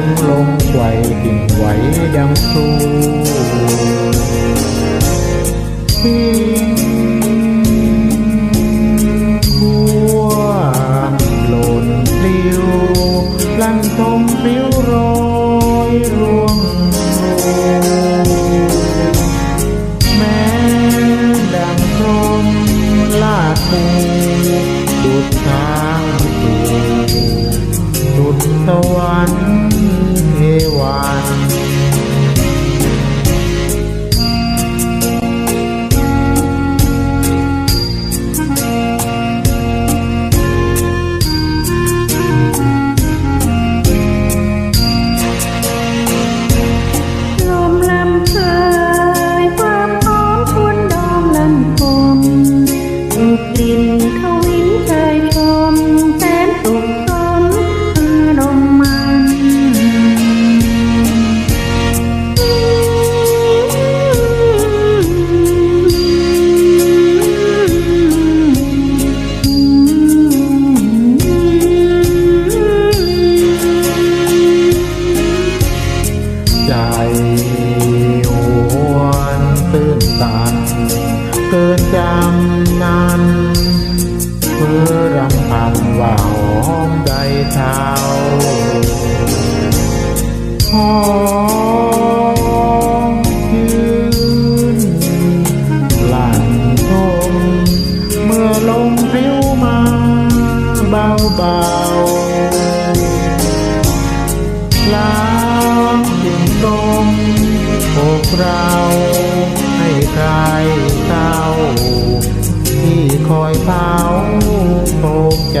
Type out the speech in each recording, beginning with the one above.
งลงไหวกิ่งไหวดังครูขัวหล่นปลิวลันทมปิวรอยร่วงโรแม้ดังครมลาดปูดุดทางดูดุดสวรรค์ เทาหอมยืนหลั่นทมเมื่อลมพริ้วมาเบาเบาล้างยิ่งตรงอกเราให้ใครเศร้าที่คอยเผาโศกใจ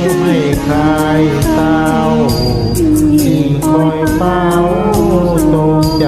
ไม่คลายเศร้ายิ่งคอยเฝ้าตรงใจ